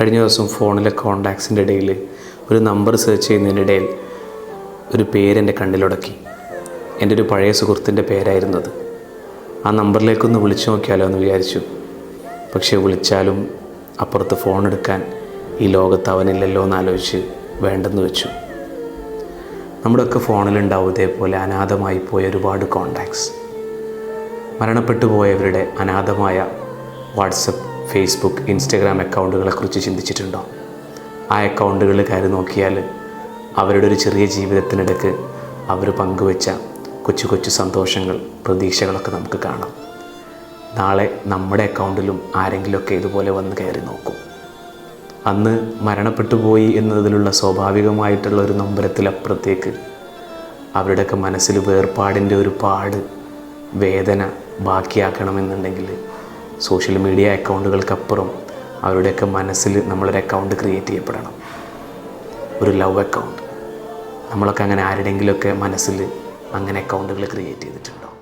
കഴിഞ്ഞ ദിവസം ഫോണിലെ കോണ്ടാക്ട്സിന്റെ ഇടയിൽ ഒരു നമ്പർ സെർച്ച് ചെയ്യുന്നതിനിടയിൽ ഒരു പേരെന്റെ കണ്ണിലുടക്കി എന്റെ ഒരു പഴയ സുഹൃത്തിന്റെ പേരായിരുന്നത്. ആ നമ്പറിലേക്കൊന്ന് വിളിച്ചു നോക്കിയാലോ എന്ന് വിചാരിച്ചു. പക്ഷേ വിളിച്ചാലും അപ്പുറത്ത് ഫോൺ എടുക്കാൻ ഈ ലോകത്ത് അവനില്ലല്ലോ എന്ന് ആലോചിച്ച് വേണ്ടെന്ന് വെച്ചു. നമ്മുടെയൊക്കെ ഫോണിലുണ്ടാവും ഇതേപോലെ അനാഥമായി പോയ ഒരുപാട് കോണ്ടാക്ട്സ് മരണപ്പെട്ടു പോയവരുടെ അനാഥമായ വാട്സപ്പ് ഫേസ്ബുക്ക് ഇൻസ്റ്റഗ്രാം അക്കൗണ്ടുകളെക്കുറിച്ച് ചിന്തിച്ചിട്ടുണ്ടോ? ആ അക്കൗണ്ടുകൾ കയറി നോക്കിയാൽ അവരുടെ ഒരു ചെറിയ ജീവിതത്തിനിടയ്ക്ക് അവർ പങ്കുവെച്ച കൊച്ചു കൊച്ചു സന്തോഷങ്ങൾ പ്രതീക്ഷകളൊക്കെ നമുക്ക് കാണാം. നാളെ നമ്മുടെ അക്കൗണ്ടിലും ആരെങ്കിലുമൊക്കെ ഇതുപോലെ വന്ന് കയറി നോക്കും. അന്ന് മരണപ്പെട്ടു പോയി എന്നതിലുള്ള സ്വാഭാവികമായിട്ടുള്ള ഒരു നൊമ്പരത്തിലപ്പുറത്തേക്ക് അവരുടെയൊക്കെ മനസ്സിൽ വേർപാടിന്റെ ഒരു പാട് വേദന ബാക്കിയാക്കണമെന്നുണ്ടെങ്കിൽ സോഷ്യൽ മീഡിയ അക്കൗണ്ടുകൾക്കപ്പുറം അവരുടെയൊക്കെ മനസ്സിൽ നമ്മളൊരു അക്കൗണ്ട് ക്രിയേറ്റ് ചെയ്യപ്പെടണം. ഒരു ലവ് അക്കൗണ്ട് നമ്മളൊക്കെ അങ്ങനെ ആരുടെയെങ്കിലുമൊക്കെ മനസ്സിൽ അങ്ങനെ അക്കൗണ്ടുകൾ ക്രിയേറ്റ് ചെയ്തിട്ടുണ്ടോ?